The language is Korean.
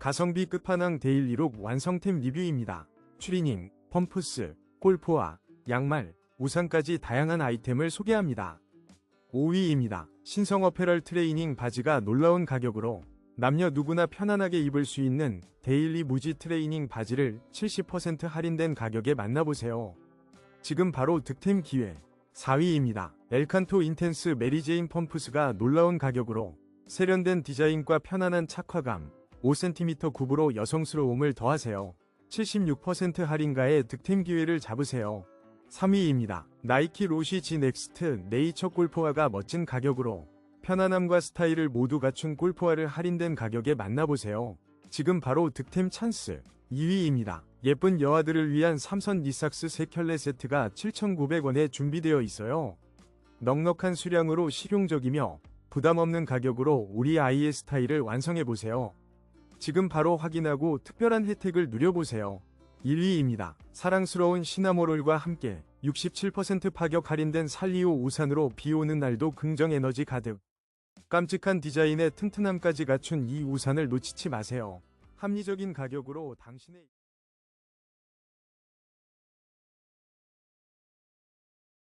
가성비 끝판왕 데일리 룩 완성템 리뷰입니다. 추리닝, 펌프스, 골프화, 양말, 우산까지 다양한 아이템을 소개합니다. 5위입니다. 신성 어페럴 트레이닝 바지가 놀라운 가격으로 남녀 누구나 편안하게 입을 수 있는 데일리 무지 트레이닝 바지를 70% 할인된 가격에 만나보세요. 지금 바로 득템 기회. 4위입니다. 엘칸토 인텐스 메리제인 펌프스가 놀라운 가격으로 세련된 디자인과 편안한 착화감, 5cm 굽으로 여성스러움을 더하세요. 76% 할인가에 득템 기회를 잡으세요. 3위입니다. 나이키 로시 지 넥스트 네이처 골프화가 멋진 가격으로 편안함과 스타일을 모두 갖춘 골프화를 할인된 가격에 만나보세요. 지금 바로 득템 찬스. 2위입니다. 예쁜 여아들을 위한 삼선 니삭스 3켤레 세트가 7,900원에 준비되어 있어요. 넉넉한 수량으로 실용적이며 부담 없는 가격으로 우리 아이의 스타일을 완성해보세요. 지금 바로 확인하고 특별한 혜택을 누려보세요. 1위입니다. 사랑스러운 시나모롤과 함께 67% 파격 할인된 살리오 우산으로 비 오는 날도 긍정 에너지 가득. 깜찍한 디자인에 튼튼함까지 갖춘 이 우산을 놓치지 마세요. 합리적인 가격으로 당신의